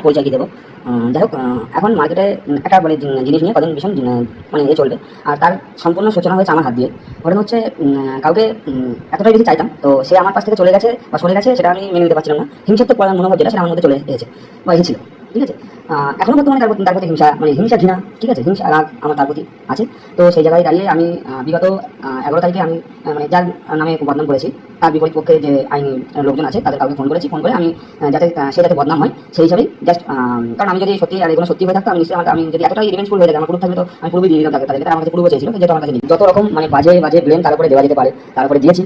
আর পরিচয় কি দেবো? যাই হোক এখন মার্কেটে একটা মানে জিনিস নিয়ে কদিন ভীষণ মানে এ চলবে। আর তার সম্পূর্ণ সূচনা হয়েছে আমার হাত দিয়ে। ঘটনা হচ্ছে কাউকে এতটাই বেশি চাইতাম, তো সে আমার পাশ থেকে চলে গেছে বা চলে গেছে, সেটা আমি মেনে নিতে পারছিলাম না। হিংসাত্মক মনোভাব যেটা, সেটা আমার মধ্যে চলে এসেছে বা এসেছিল। ঠিক আছে? এখনও এখনও বর্তমানে তার প্রতি তার প্রতি হিংসা মানে হিংসা ঘৃণা, ঠিক আছে? হিংসা রাগ আমার তার প্রতি আছে। তো সেই জায়গায় দাঁড়িয়ে আমি বিগত এগারো তারিখে আমি মানে যার নামে বদনাম করেছি, তার বিপরীত পক্ষে যে আইনি লোকজন আছে, তাদের কাউকে ফোন করেছি। ফোন করে আমি যাতে সে যাতে বদনাম হয়, সেই হিসাবেই জাস্ট কারণ আমি যদি সত্যি আর এগুলো সত্যি হয়ে থাকতো আমি নিশ্চয়ই আমি যদি এতটাই রিভেঞ্জফুল হয়ে থাকে আমার পুরো থাকলে তো আমি পুরোই দিয়ে দিতাম তাদেরকে তারা আমার কাছে পুরো চেয়েছিল যেটা আমার কাছে যত রকম মানে বাজে বাজে ব্লেম তার উপরে দেওয়া যেতে পারে, তার উপরে দিয়েছি।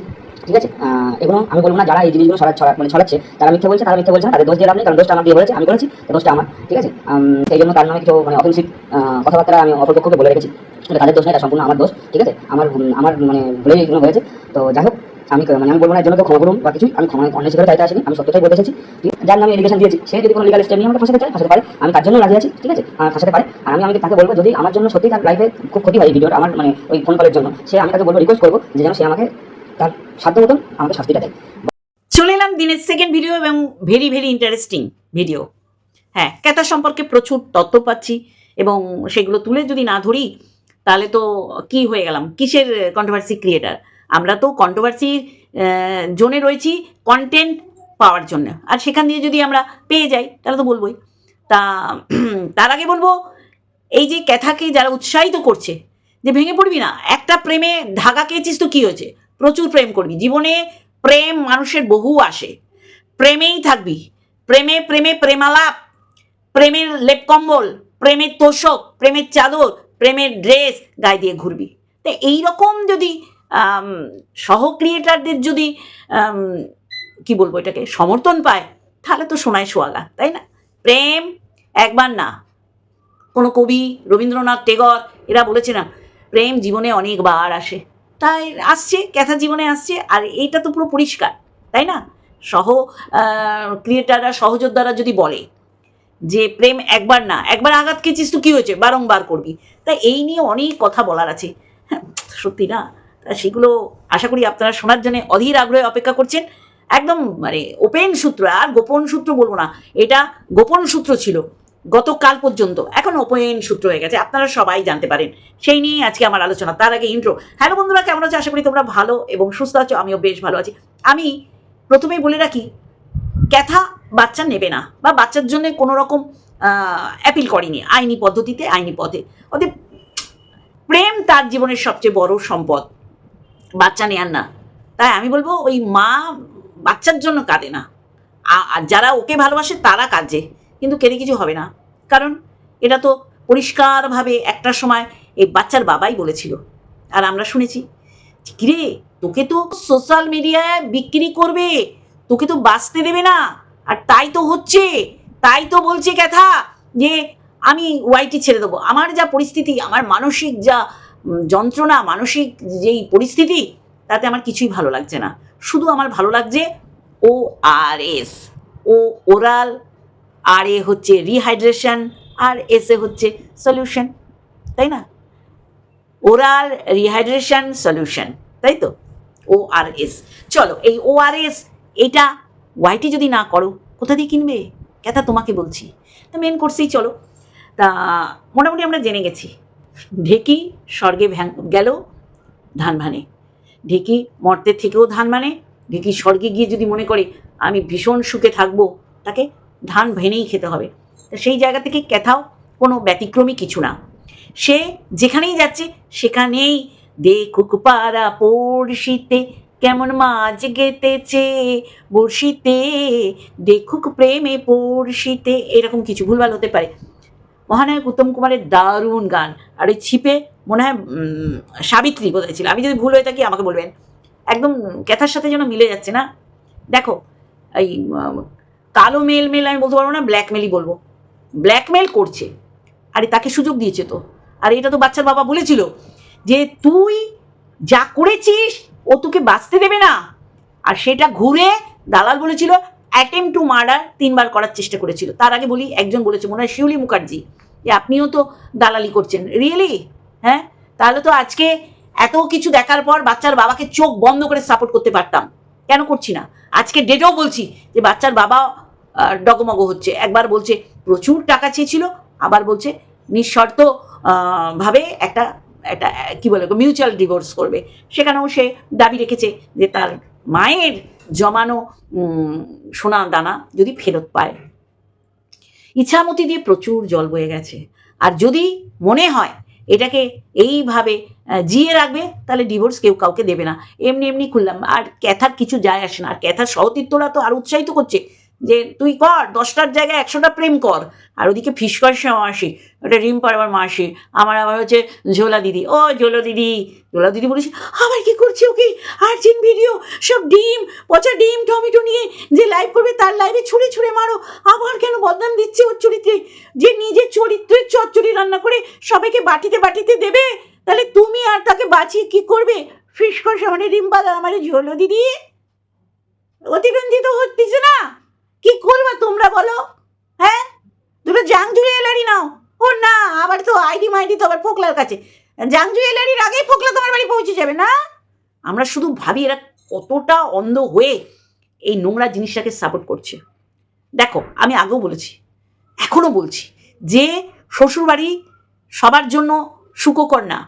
ঠিক আছে? এবং আমি বলব না, যারা এই জিনিসগুলো ছড়া ছড়া মানে ছড়াচ্ছে, তারা মিথ্যে বলছে, তারা মিথ্যে বলছে না, তাদের দোষ দিয়ে নেই, কারণ দোষটা আমার দিয়ে বলেছে, আমি করেছি দোষটা আমার, ঠিক আছে? সেই জন্য তার নামে কিছু মানে অফেন্সিভ কথাবার্তা আমি অপরপক্ষকে বলে রেখেছি। তাদের দোষ না এটা সম্পূর্ণ আমার দোষ, ঠিক আছে? আমার আমার মানে ভুলেই এগুলো হয়েছে। তো যাই হোক, আমি মানে আমি বলব না জন্য তো ক্ষমা করুন বা কিছুই, আমি ক্ষমা অন্য হিসেবে চাইতে আসিনি, আমি সত্যটাই বলতে এসেছি যার নামে এডুকেশন দিয়েছি, সে যদি কোনো লিগাল স্টেপ নিয়ে আমাকে ফাঁসাতে চায়, ফাঁসাতে পারে, আমি তার জন্য রাজি আছি, ঠিক আছে? ফাঁসাতে পারে। আর আমি আমাকে তাকে বলব, যদি আমার জন্য সত্যি তার লাইফে খুব ক্ষতি হয় এই ভিডিওটা আমার মানে ওই ফোন কলের জন্য, সে আমি তাকে বলব রিকোয়েস্ট করব, যে যেন সে আমাকে তার সাধ্য মতন আমাকে শাস্তিটা দেয়। চলে এলাম দিনের সেকেন্ড ভিডিও এবং ভেরি ভেরি ইন্টারেস্টিং ভিডিও হ্যাঁ ক্যাথা সম্পর্কে প্রচুর তথ্য পাচ্ছি এবং সেগুলো তুলে যদি না ধরি, তাহলে তো কি হয়ে গেলাম? কিসের কন্ট্রোভার্সি ক্রিয়েটার আমরা তো কন্ট্রোভার্সির জোনে রয়েছি কন্টেন্ট পাওয়ার জন্য। আর সেখান দিয়ে যদি আমরা পেয়ে যাই, তাহলে তো বলবোই। তা, তার আগে বলব, এই যে ক্যাথাকে যারা উৎসাহিত করছে, যে ভেঙে পড়বি না, একটা প্রেমে ধাগা খেয়েছিস তো কী হয়েছে? প্রচুর প্রেম করবি। জীবনে প্রেম মানুষের বহু আসে। প্রেমেই থাকবি। প্রেমে প্রেমে প্রেমালাপ, প্রেমের লেপ কম্বল, প্রেমের তোষক, প্রেমের চাদর, প্রেমের ড্রেস গায়ে দিয়ে ঘুরবি। তো এইরকম যদি সহ ক্রিয়েটারদের যদি কি বলব এটাকে, সমর্থন পায়, তাহলে তো সোনায় সোয়াগা, তাই না? প্রেম একবার না। কোনো কবি রবীন্দ্রনাথ টেগর, এরা বলেছে না, প্রেম জীবনে অনেকবার আসে। তাই আসছে ক্যাথা জীবনে আসছে আর এইটা তো পুরো পরিষ্কার তাই না? সহ ক্রিয়েটাররা সহযোদ্ধারা যদি বলে যে প্রেম একবার না একবার আঘাত খেয়েছিস তো কী হয়েছে? বারংবার করবি। তাই এই নিয়ে অনেক কথা বলার আছে। হ্যাঁ, সত্যি না? তা সেগুলো আশা করি আপনারা শোনার জন্য অধীর আগ্রহে অপেক্ষা করছেন। একদম মানে ওপেন সূত্র আর গোপন সূত্র বলব না এটা গোপন সূত্র ছিল। গতকাল পর্যন্ত এখন ওপেন সূত্র হয়ে গেছে, আপনারা সবাই জানতে পারেন। সেই নিয়ে আজকে আমার আলোচনা, তার আগে ইন্ট্রো হ্যালো বন্ধুরা, কেমন আছো? আশা করি তোমরা ভালো এবং সুস্থ আছো, আমিও বেশ ভালো আছি। আমি প্রথমেই বলে রাখি, ক্যাথা বাচ্চা নেবে না বা বাচ্চার জন্য কোনো রকম অ্যাপিল করেনি, আইনি পদ্ধতিতে, আইনি পথে। ওদের প্রেম তার জীবনের সবচেয়ে বড় সম্পদ। বাচ্চা নেয়ার না। তাই আমি বলব, ওই মা বাচ্চার জন্য কাঁদে না। আর যারা ওকে ভালোবাসে, তারা কাঁদছে কিন্তু কেটে কিছু হবে না? কারণ এটা তো পরিষ্কারভাবে একটা সময় এই বাচ্চার বাবাই বলেছিল। আর আমরা শুনেছি, কিরে, তোকে তো সোশ্যাল মিডিয়ায় বিক্রি করবে, তোকে তো বাঁচতে দেবে না। আর তাই তো হচ্ছে, তাই তো বলছে ক্যাথা যে আমি ওয়াইটি ছেড়ে দেবো। আমার যা পরিস্থিতি, আমার মানসিক যা যন্ত্রণা, মানসিক যেই পরিস্থিতি, তাতে আমার কিছুই ভালো লাগছে না। শুধু আমার ভালো লাগছে ও আর এস, ও ওরাল আর এ হচ্ছে রিহাইড্রেশন আর এসে হচ্ছে সলিউশন তাই না? ওরাল রিহাইড্রেশন সলিউশন তাই তো? ও আর এস চলো, এই ও আর এস এটা ওয়াইটি যদি না করো, কোথা দিয়ে কিনবে? কেথা তোমাকে বলছি। তা মেন কোর্সেই চলো। তা, মোটামুটি আমরা জেনে গেছি। ঢেকি স্বর্গে গেল ধান ভানে। ঢেকি মর্তের থেকেও ধান মানে ঢেকি স্বর্গে গিয়ে যদি মনে করে, আমি ভীষণ সুখে থাকব, তাকে ধান ভেনেই খেতে হবে। তা সেই জায়গা থেকে ক্যাথাও কোনো ব্যতিক্রমী কিছু না। সে যেখানেই যাচ্ছে, সেখানেই দেখুক পাড়া পড়শিতে কেমন মাছ গেতেছে। বড়শিতে দেখুক প্রেমে পড়শিতে, এরকম কিছু ভুলভাল হতে পারে। মহানায়ক উত্তম কুমারের দারুণ গান। আর ওই ছিপে মনে হয় সাবিত্রী বোধহয় ছিল আমি যদি ভুল হয়ে থাকি, আমাকে বলবেন। একদম ক্যাথার সাথে যেন মিলে যাচ্ছে না। দেখো, এই কালো মেল মেল আমি বলতে পারব না ব্ল্যাকমেলই বলব। ব্ল্যাকমেল করছে। আরে তাকে সুযোগ দিয়েছে তো। আর এটা তো বাচ্চার বাবা বলেছিল যে তুই যা করেছিস, ও তোকে বাঁচতে দেবে না। আর সেটা ঘুরে দালাল বলেছিল অ্যাটেম্প টু মার্ডার তিনবার করার চেষ্টা করেছিল। তার আগে বলি, একজন বলেছে, মনে হয় শিউলি মুখার্জি, যে আপনিও তো দালালি করছেন। রিয়েলি হ্যাঁ? তাহলে তো আজকে এত কিছু দেখার পর বাচ্চার বাবাকে চোখ বন্ধ করে সাপোর্ট করতে পারতাম। কেন করছি না? আজকে ডেটেও বলছি যে বাচ্চার বাবা ডগমগ হচ্ছে। একবার বলছে, প্রচুর টাকা চেয়েছিল। আবার বলছে, নিঃশর্ত ভাবে একটা একটা, কি বলে মিউচুয়াল ডিভোর্স করবে। সেখানেও সে দাবি রেখেছে যে তার মায়ের জমানো সোনা দানা যদি ফেরত পায়। ইচ্ছামতি দিয়ে প্রচুর জল বয়ে গেছে। আর যদি মনে হয় এটাকে এইভাবে জিয়ে রাখবে, তাহলে ডিভোর্স কেউ কাউকে দেবে না। এমনি এমনি খুললাম। আর ক্যাথার কিছু যায় আসে না। আর ক্যাথার সহতীর্থরা তো আর উৎসাহিত করছে। যে তুই কর, দশটার জায়গায় একশোটা প্রেম কর। আর ওদিকে ফিস করছে মাসি, ওটা রিম পারবার মাসি, আমার আবার হচ্ছে ঝোলা দিদি। ও ঝোলো দিদি, ঝোলা দিদি বলেছে, আবার কি করছে ওকে? আর্জেন্ট ভিডিও সব ডিম, পচা ডিম, টমেটো নিয়ে যে লাইভ করবে তার লাইভে ছুঁড়ে ছুঁড়ে মারো। আবার কেন বদনাম দিচ্ছে ওর চরিত্রে? যে নিজের চরিত্রের চচ্চড়ি রান্না করে সবাইকে বাটিতে বাটিতে দেবে? তাহলে তুমি আর তাকে বাঁচিয়ে কি করবে? ফিস করছে মানে ডিম পাদা আমার ঝোলো দিদি। অতিরঞ্জিত হচ্ছে না? কি করবে তোমরা বলো? হ্যাঁ? দুটো জাং জুয়েলারি নাও। ও না আবার তো আইডি মাইডি তো আবার ফোকলার কাছে। জাং জুয়েলারির আগেই ফোকলা তোমার বাড়ি পৌঁছে যাবে, না? আমরা শুধু ভাবি এরা কতটা অন্ধ হয়ে এই নোংরা জিনিসটাকে সাপোর্ট করছে। দেখো, আমি আগেও বলেছি, এখনও বলছি যে শ্বশুরবাড়ি সবার জন্য সুখকর না,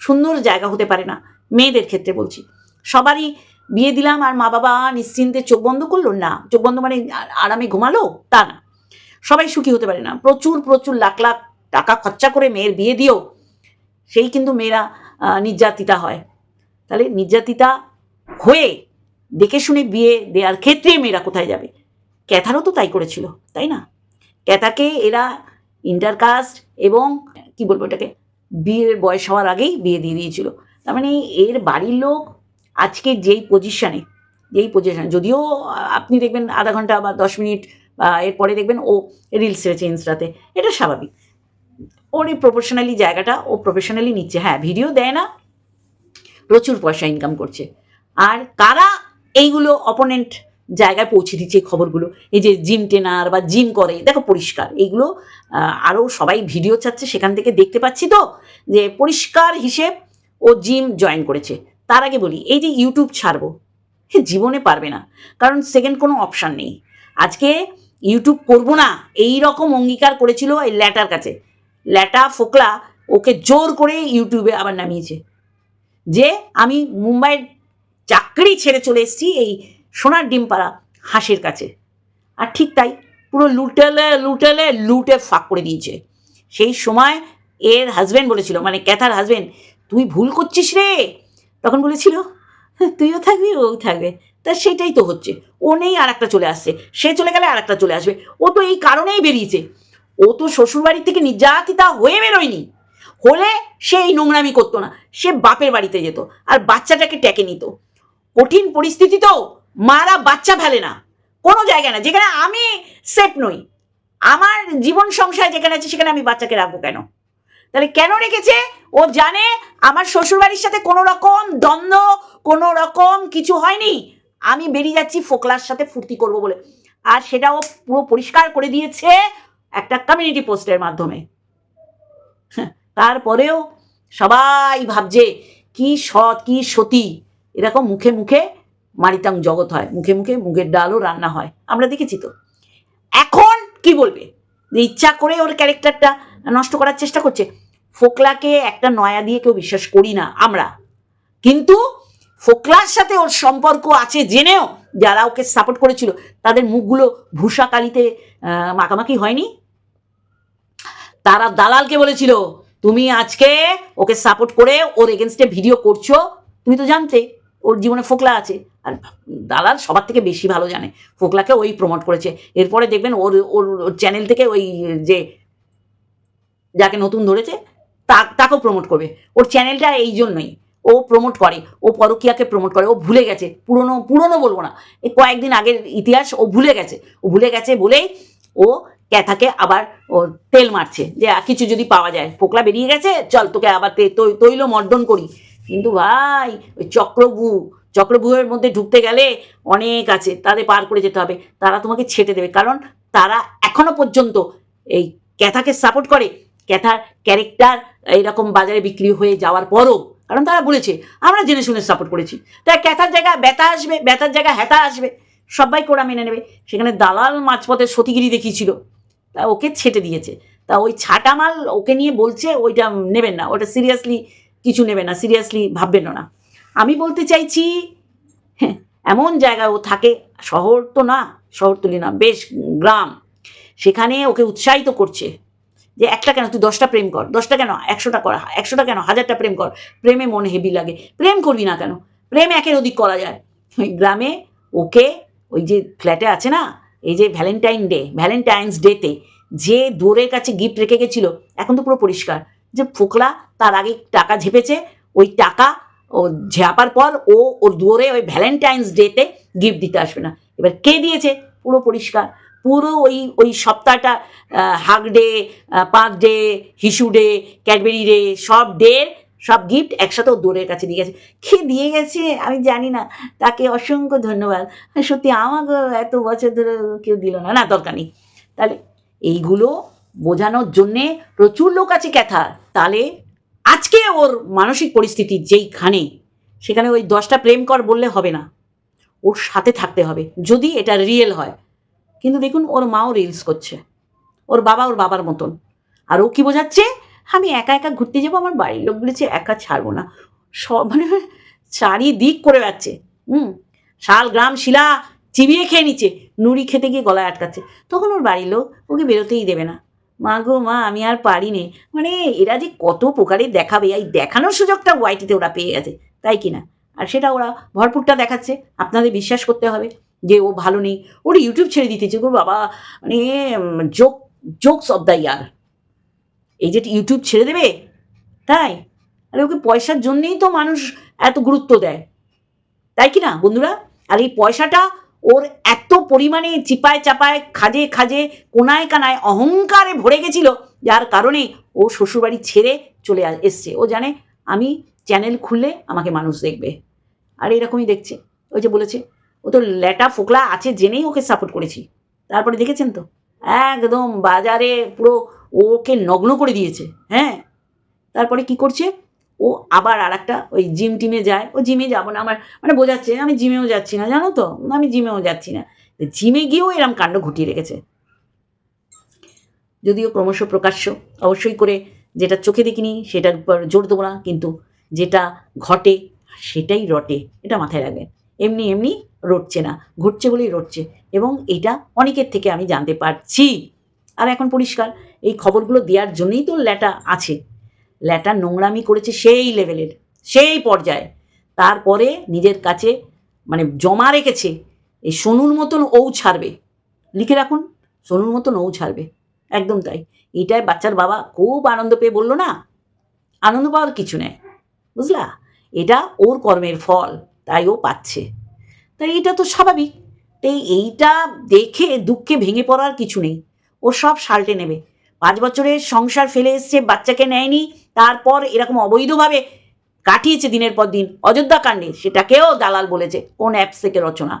সুন্দর জায়গা হতে পারে না, মেয়েদের ক্ষেত্রে বলছি। সবারই বিয়ে দিলাম আর মা বাবা নিশ্চিন্তে চোখ বন্ধ করল? না। চোখ বন্ধ মানে আরামে ঘুমালো? তা না। সবাই সুখী হতে পারে না। প্রচুর প্রচুর লাখ লাখ টাকা খরচা করে মেয়ের বিয়ে দিও। সেই কিন্তু মেয়েরা নির্যাতিতা হয়। তাহলে নির্যাতিতা হয়ে দেখে শুনে বিয়ে দেওয়ার ক্ষেত্রে মেয়েরা কোথায় যাবে? ক্যাথারও তো তাই করেছিল, তাই না? ক্যাথাকে এরা ইন্টারকাস্ট এবং, কি বলব এটাকে? বিয়ের বয়স হওয়ার আগেই বিয়ে দিয়ে দিয়েছিল। তার মানে এর বাড়ির লোক আজকে যেই পজিশনে যেই পজিশনে যদিও আপনি দেখবেন আধা ঘণ্টা বা দশ মিনিট, বা এরপরে দেখবেন ও রিলস রয়েছে ইনস্টাতে, এটা স্বাভাবিক। ওর এই প্রফেশনালি জায়গাটা, ও প্রফেশনালি নিচ্ছে। হ্যাঁ ভিডিও দেয় না, প্রচুর পয়সা ইনকাম করছে। আর কারা এইগুলো অপোনেন্ট জায়গায় পৌঁছে দিচ্ছে খবরগুলো? এই যে জিম ট্রেনার বা জিম করে, দেখো পরিষ্কার। এইগুলো আরও সবাই ভিডিও চাচ্ছে সেখান থেকে দেখতে পাচ্ছি তো, যে পরিষ্কার হিসেব ও জিম জয়েন করেছে। তার আগে বলি, এই যে ইউটিউব ছাড়বো, হে, জীবনে পারবে না। কারণ সেকেন্ড কোনো অপশান নেই। আজকে ইউটিউব করব না, এই রকম অঙ্গীকার করেছিল এই ল্যাটার কাছে। ল্যাটা ফোকলা ওকে জোর করে ইউটিউবে আবার নামিয়েছে। যে আমি মুম্বাইয়ের চাকরি ছেড়ে চলে এসেছি এই সোনার ডিমপাড়া হাসির কাছে। আর ঠিক তাই, পুরো লুটেলে লুটেলে, লুটে ফাঁক করে দিয়েছে। সেই সময় এর হাজবেন্ড বলেছিল মানে ক্যাথার হাজবেন্ড তুই ভুল করছিস রে তখন বলেছিল "হ্যাঁ, তুইও থাকবি ও থাকবে। তা সেটাই তো হচ্ছে। ও নেই আর একটা চলে আসছে। সে চলে গেলে আর একটা চলে আসবে। ও তো এই কারণেই বেরিয়েছে। ও তো শ্বশুরবাড়ি থেকে নির্যাতিতা হয়ে বেরোয়নি। হলে সে এই নোংরামি করতো না। সে বাপের বাড়িতে যেত আর বাচ্চাটাকে ট্যাকে নিত। কঠিন পরিস্থিতি তো মারা বাচ্চা ফেলে না। কোনো জায়গায় না। যেখানে আমি সেফ নই। আমার জীবন সংসার যেখানে আছে সেখানে আমি বাচ্চাকে রাখব কেন? তাহলে কেন রেখেছে? ও জানে আমার শ্বশুরবাড়ির সাথে কোনো রকম দ্বন্দ্ব কোনো রকম কিছু হয়নি। আমি বেরিয়ে যাচ্ছি ফোকলার সাথে ফুর্তি করব বলে। আর সেটা ও পুরো পরিষ্কার করে দিয়েছে একটা কমিউনিটি পোস্টের মাধ্যমে। হ্যাঁ, তারপরেও সবাই ভাবছে কি সৎ কি সতী। এরকম মুখে মুখে মারিতাং জগৎ হয় মুখে মুখে মুগের ডালও রান্না হয়। আমরা দেখেছি তো। এখন কি বলবে? যে ইচ্ছা করে ওর ক্যারেক্টারটা নষ্ট করার চেষ্টা করছে। ফোকলাকে একটা নয়া দিয়ে কেউ বিশ্বাস করি না, আমরা। কিন্তু ফোকলার সাথে ওর সম্পর্ক আছে জেনেও যারা ওকে সাপোর্ট করেছিল, তাদের মুখগুলো ভূষা কালিতে মাখামাখি হয়নি। তারা দালালকে বলেছিল, তুমি আজকে ওকে সাপোর্ট করে ওর এগেনস্টে ভিডিও করছ, তুমি তো জানতে, ওর জীবনে ফোকলা আছে। আর দালাল সবার থেকে বেশি ভালো জানে, ফোকলাকে ওই প্রমোট করেছে। এরপরে দেখবেন ওর ওর চ্যানেল থেকে ওই যে যাকে নতুন ধরেছে তাকেও প্রমোট করবে। ওর চ্যানেলটা এই জন্যই। ও প্রমোট করে, ও পরকিয়াকে প্রমোট করে, ও ভুলে গেছে। পুরনো পুরনো বলব না। এই কয়েকদিন আগের ইতিহাস, ও ভুলে গেছে। ও ভুলে গেছে বলেই ও ক্যাথাকে আবার ও তেল মারছে যে কিছু যদি পাওয়া যায় পোকলা বেরিয়ে গেছে, চল তোকে আবার তৈল মর্দন করি। কিন্তু ভাই, ওই চক্রভূ, চক্রভূয়ের মধ্যে ঢুকতে গেলে অনেক আছে, তাদের পার করে যেতে হবে। তারা তোমাকে ছেটে দেবে। কারণ তারা এখনও পর্যন্ত এই ক্যাথাকে সাপোর্ট করে। ক্যাথার ক্যারেক্টার এরকম বাজারে বিক্রি হয়ে যাওয়ার পরও কারণ তারা বলেছে আমরা জেনে শুনে সাপোর্ট করেছি। তাই ক্যাথার জায়গায় ব্যথা আসবে ব্যথার জায়গায় হ্যাথা আসবে সবাই কোরা মেনে নেবে। সেখানে দালাল মাঝপথে সতীগিরি দেখিয়েছিল। তা ওকে ছেটে দিয়েছে। তা ওই ছাটা মাল ওকে নিয়ে বলছে ওইটা নেবেন না ওটা সিরিয়াসলি কিছু নেবেন না সিরিয়াসলি ভাববেন না। আমি বলতে চাইছি হ্যাঁ, এমন জায়গায় ও থাকে শহর তো না শহরতলি না বেশ গ্রাম। সেখানে ওকে উৎসাহিত করছে। যে একটা কেন? তুই দশটা প্রেম কর। দশটা কেন? একশোটা কর। একশোটা কেন? হাজারটা প্রেম কর। প্রেমে মনে হেভি লাগে। প্রেম করবি না কেন? প্রেম একের অধিক করা যায়। ওই গ্রামে ওকে ওই যে ফ্ল্যাটে আছে না? এই যে ভ্যালেন্টাইন ডে ভ্যালেন্টাইন্স ডেতে যে দোরের কাছে গিফট রেখে গেছিল, এখন তো পুরো পরিষ্কার। যে ফোকলা তার আগে টাকা ঝেপেছে, ওই টাকা ও ঝাপার পর ও ওর দুয়ারে ওই ভ্যালেন্টাইন্স ডেতে গিফট দিতে আসবে না। এবার কে দিয়েছে? পুরো পরিষ্কার। পুরো ওই ওই সপ্তাহটা হাগ ডে পাঁচ ডে, হিসু ডে, ক্যাডবেরি ডে, সব ডে, সব গিফট একসাথে ও দৌড়ের কাছে দিয়ে গেছে। কে দিয়ে গেছে? আমি জানি না। তাকে অসংখ্য ধন্যবাদ। সত্যি আমাকে এত বছর ধরে কেউ দিল না। না, দরকার নেই। তাহলে এইগুলো বোঝানোর জন্যে প্রচুর লোক আছে ক্যাথার তাহলে আজকে ওর মানসিক পরিস্থিতি যেইখানে, সেখানে ওই দশটা প্রেম কর বললে হবে না। ওর সাথে থাকতে হবে। যদি এটা রিয়েল হয়। কিন্তু দেখুন, ওর মাও রিলস করছে। ওর বাবা ওর বাবার মতন। আর ও কি বোঝাচ্ছে? আমি একা একা ঘুরতে যাব, আমার বাড়ির লোক বলেছে, একা ছাড়বো না। সব মানে চারিদিক করে যাচ্ছে হুম? শাল, গ্রাম, শিলা, চিবিয়ে খেয়ে নিচ্ছে। নুড়ি খেতে গিয়ে গলায় আটকাচ্ছে। তখন ওর বাড়ির লোক ওকে বেরোতেই দেবে না। মা গো, মা, আমি আর পারি নে। মানে এরা যে কত প্রকারে দেখাবে, এই দেখানোর সুযোগটা ওয়াইটিতে ওরা পেয়ে গেছে। তাই কি না? আর সেটা ওরা ভরপুরটা দেখাচ্ছে। আপনাদের বিশ্বাস করতে হবে। যে ও ভালো নেই, ওর ইউটিউব ছেড়ে দিতেছে গো বাবা মানে joke jokes of the year এই যে ইউটিউব ছেড়ে দেবে, তাই? আরে ওকে পয়সার জন্যেই তো মানুষ এত গুরুত্ব দেয়। তাই কি না, বন্ধুরা? আর এই পয়সাটা ওর এত পরিমাণে চিপায় চাপায়, খাজে খাজে, কোনায় কানায় অহংকারে ভরে গেছিল, যার কারণে ও শ্বশুরবাড়ি ছেড়ে চলে এসছে। ও জানে, আমি চ্যানেল খুললে আমাকে মানুষ দেখবে। আর এরকমই দেখছে। ওই যে বলেছে ও তো ল্যাটা ফোকলা আছে জেনেই ওকে সাপোর্ট করেছি। তারপরে দেখেছেন তো? একদম বাজারে পুরো ওকে নগ্ন করে দিয়েছে হ্যাঁ? তারপরে কি করছে? ও আবার আর একটা ওই জিম টিমে যায়। ও জিমে যাব না, আমার মানে বোঝাচ্ছে, আমি জিমেও যাচ্ছি না, জানো তো? আমি জিমেও যাচ্ছি না। জিমে গিয়েও এরম কাণ্ড ঘটিয়ে রেখেছে। যদিও ক্রমশ প্রকাশ্য, অবশ্যই করে যেটা চোখে দেখিনি সেটার উপর জোর দেবো না, কিন্তু যেটা ঘটে সেটাই রটে, এটা মাথায় রাখবেন। এমনি এমনি রটছে না, ঘটছে বলেই রটছে। এবং এটা অনেকের থেকে আমি জানতে পারছি। আর এখন পরিষ্কার, এই খবরগুলো দেওয়ার জন্যই তো ল্যাটা আছে। ল্যাটা নোংরামি করেছে সেই লেভেলের, সেই পর্যায়ে। তারপরে নিজের কাছে মানে জমা রেখেছে, এই সোনুর মতন ও ছাড়বে। লিখে রাখুন, সোনুর মতন ও ছাড়বে। একদম তাই। এটাই বাচ্চার বাবা খুব আনন্দ পেয়ে বলল না, আনন্দ পাওয়ার কিছু নেই। বুঝলা? এটা ওর কর্মের ফল, তাই ও পাচ্ছে। তাই এটা তো স্বাভাবিক। তাই এইটা দেখে দুঃখে ভেঙে পড়ার কিছু নেই। ও সব সাল্টে নেবে। পাঁচ বছরের সংসার ফেলে এসছে, বাচ্চাকে নেয়নি, তারপর এরকম অবৈধভাবে কাটিয়েছে দিনের পর দিন। অযোধ্যা কাণ্ডে সেটাকেও দালাল বলেছে, কোন অ্যাপস থেকে রচনা।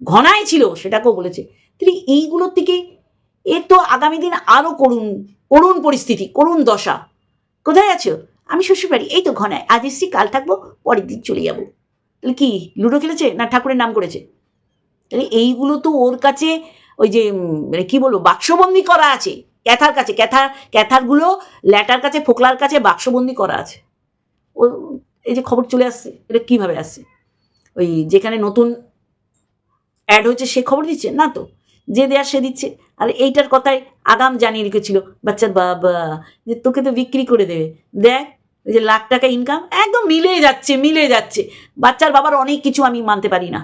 ঘনাই ছিল, সেটাকেও বলেছে। তাহলে এইগুলোর থেকে এর তো আগামী দিন আরও করুন করুণ পরিস্থিতি, করুণ দশা। কোথায় আছো? আমি শ্বশুরবাড়ি। এই তো ঘনায়, আজ এসছি, কাল থাকব, পরের দিন চলে যাব। তাহলে কি, লুডো খেলেছে না ঠাকুরের নাম করেছে? তাহলে এইগুলো তো ওর কাছে ওই যে মানে কি বলব, বাক্সবন্দি করা আছে। ক্যাথার কাছে ক্যাথার ক্যাথারগুলো ল্যাটার কাছে, ফোকলার কাছে বাক্সবন্দি করা আছে। ও, এই যে খবর চলে আসছে, এটা কীভাবে আসছে? ওই যেখানে নতুন অ্যাড হয়েছে, সে খবর দিচ্ছে? না তো, যে দেয়ার সে দিচ্ছে। আর এইটার কথাই আগাম জানিয়ে রেখেছিল বাচ্চার বাবা, যে তোকে তো বিক্রি করে দেবে। দেখ ওই যে লাখ টাকা ইনকাম একদম মিলে যাচ্ছে মিলে যাচ্ছে। বাচ্চার বাবার অনেক কিছু আমি মানতে পারি না।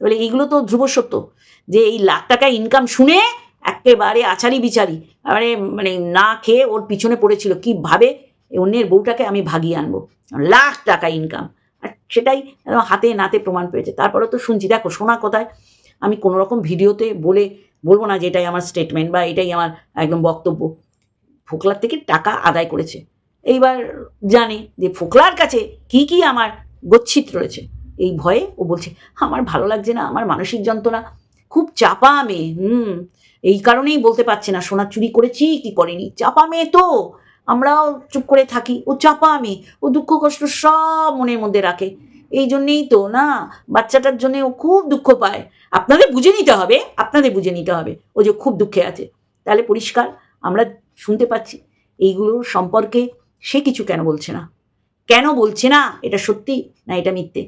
বলে এইগুলো তো ধ্রুব সত্য, যে এই লাখ টাকা ইনকাম শুনে একেবারে আচারি বিচারি মানে মানে না খেয়ে ওর পিছনে পড়েছিল। কীভাবে অন্যের বউটাকে আমি ভাগিয়ে আনব। লাখ টাকা ইনকাম আর সেটাই হাতে নাতে প্রমাণ পেয়েছে। তারপরে তো শুনছি, দেখো শোনা কোথায়? আমি কোনো রকম ভিডিওতে বলে বলব না যে এটাই আমার স্টেটমেন্ট বা এটাই আমার একদম বক্তব্য। ফোকলার থেকে টাকা আদায় করেছে। এইবার জানে যে ফোকলার কাছে কি কি আমার গচ্ছিত রয়েছে। এই ভয়ে ও বলছে, আমার ভালো লাগছে না, আমার মানসিক যন্ত্রণা, খুব চাপা মেয়ে, হুম, এই কারণেই বলতে পারছে না, সোনা চুরি করেছি, কি করেনি, চাপা মেয়ে তো, আমরাও চুপ করে থাকি, ও চাপা মেয়ে, ও দুঃখ কষ্ট সব মনের মধ্যে রাখে, এই জন্যেই তো না, বাচ্চাটার জন্য ও খুব দুঃখ পায়, আপনাদের বুঝে নিতে হবে, আপনাদের বুঝে নিতে হবে, ও যে খুব দুঃখে আছে, তাহলে পরিষ্কার, আমরা শুনতে পাচ্ছি, এইগুলোর সম্পর্কে সে কিছু কেন বলছে না? কেন বলছে না? এটা সত্যি না এটা মিথ্যে?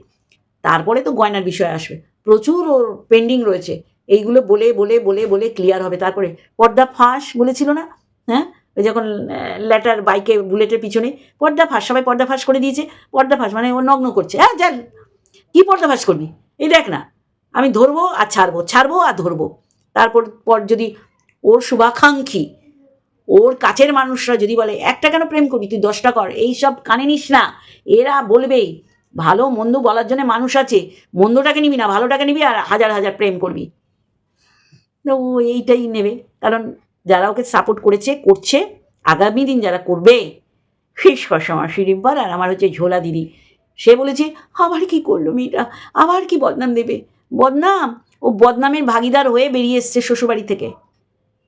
তারপরে তো গয়নার বিষয় আসবে। প্রচুর ওর পেন্ডিং রয়েছে। এইগুলো বলে বলে বলে বলে ক্লিয়ার হবে। তারপরে পর্দা ফাঁস বলেছিল না? হ্যাঁ? ওই যখন ল্যাটার বাইকে বুলেটের পিছনে পর্দা ফাঁস, সবাই পর্দা ফাঁস করে দিয়েছে। পর্দা ফাঁস মানে ও নগ্ন করছে। হ্যাঁ যান কী পর্দা ফাঁস করবি? এই দেখ না, আমি ধরবো আর ছাড়বো ছাড়বো আর ধরবো। তারপর পর যদি ওর শুভাকাঙ্ক্ষী ওর কাছের মানুষরা যদি বলে, একটা কেন প্রেম করবি? তুই দশটা কর। এইসব কানে নিস না। এরা বলবেই, ভালো, মন্দ বলার জন্য মানুষ আছে। মন্দটাকে নিবি না, ভালোটাকে নিবি আর হাজার হাজার প্রেম করবি। ও এইটাই নেবে। কারণ যারা ওকে সাপোর্ট করেছে, করছে, আগামী দিন যারা করবে ফিস কসমা শিরিম্পার আর আমার হচ্ছে ঝোলা দিদি। সে বলেছে, আবার কি করল মেয়েটা? আবার কি বদনাম দেবে? বদনাম? ও বদনামের ভাগিদার হয়ে বেরিয়ে এসছে শ্বশুরবাড়ি থেকে।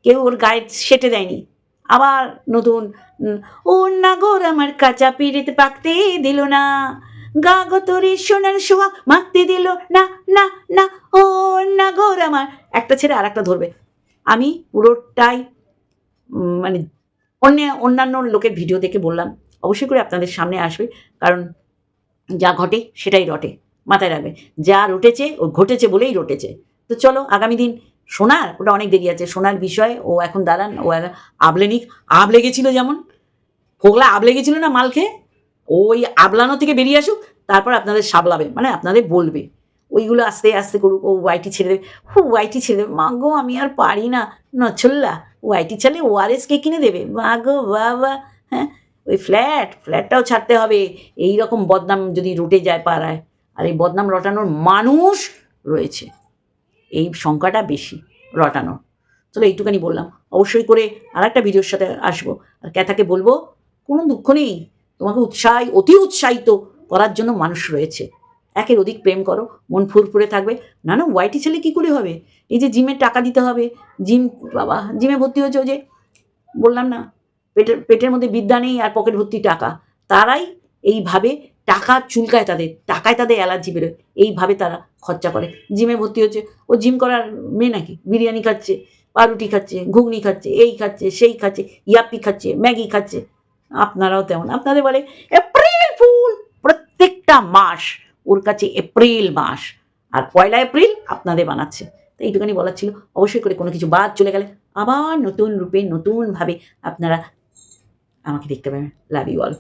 কেউ ওর গায়ে সেটে দেয়নি। আবার নতুন উম, ও নাগর আমার কাঁচা পিড়িতে পাকতে দিল না। গা গতরে সোনার সোয়া মাখতে দিল না না না ও নাগর আমার। একটা ছেড়ে আর একটা ধরবে। আমি পুরোটাই মানে অন্য অন্যান্য লোকের ভিডিও দেখে বললাম। অবশ্যই করে আপনাদের সামনে আসবে কারণ যা ঘটে সেটাই রটে মাথায় রাখবে। যা রটেছে ও ঘটেছে বলেই রটেছে। তো চলো আগামী দিন সোনার, ওটা অনেক দেরি আছে, সোনার বিষয়, ও এখন দাঁড়ান, ও আবলে নিক আবলে গেছিল যেমন, ফোগলা আবলে গেছিল না মাল খেয়ে ওই আবলানো থেকে বেরিয়ে আসুক, তারপর আপনাদের সাবলাবে মানে আপনাদের বলবে। ওইগুলো আস্তে আস্তে করুক, ও ওয়াইটি ছেড়ে দেবে। হু ওয়াইটি ছেড়ে দেবে। মা গো, আমি আর পারি না। নছল্লা ওয়াইটি ছাড়লে ওআরএস কে কিনে দেবে? মা গো, বাবা হ্যাঁ? ওই ফ্ল্যাট, ফ্ল্যাটটাও ছাড়তে হবে। এই রকম বদনাম যদি রুটে যায় পাড়ায়, আর এই বদনাম রটানোর মানুষ রয়েছে। এই সংখ্যাটা বেশি রটানোর। চলো এইটুখানি বললাম। অবশ্যই করে আর একটা ভিডিওর সাথে আসব। আর ক্যাথাকে বলব, কোনো দুঃখ নেই। তোমাকে উৎসাহ, অতি উৎসাহিত করার জন্য মানুষ রয়েছে। একের অধিক প্রেম করো, মন ফুরফুরে থাকবে। না না ওয়াইটি ছেলে কী করে হবে? এই যে জিমে টাকা দিতে হবে, জিম, বাবা, জিমে ভর্তি হয়েছে যে, বললাম না, পেটের পেটের মধ্যে বিদ্যা নেই আর পকেট ভর্তি টাকা। তারাই এইভাবে টাকা চুলকায় তাদের, টাকায় তাদের অ্যালার্জি বেরোয়। এইভাবে তারা খরচা করে। জিমে ভর্তি হচ্ছে, ও জিম করার মেয়ে নাকি? বিরিয়ানি খাচ্ছে পাউরুটি খাচ্ছে, ঘুগনি খাচ্ছে, এই খাচ্ছে, সেই খাচ্ছে, ইয়াপ্পি খাচ্ছে, ম্যাগি খাচ্ছে। আপনারাও তেমন। আপনাদের বলে এপ্রিল ফুল প্রত্যেকটা মাস, ওর কাছে এপ্রিল মাস। আর পয়লা এপ্রিল আপনাদের বানাচ্ছে। তো এইটুখানি বলার ছিল। অবশ্যই করে কোনো কিছু বাদ চলে গেলে আবার নতুন রূপে, নতুনভাবে আপনারা আমাকে দেখতে পাবেন। Love you all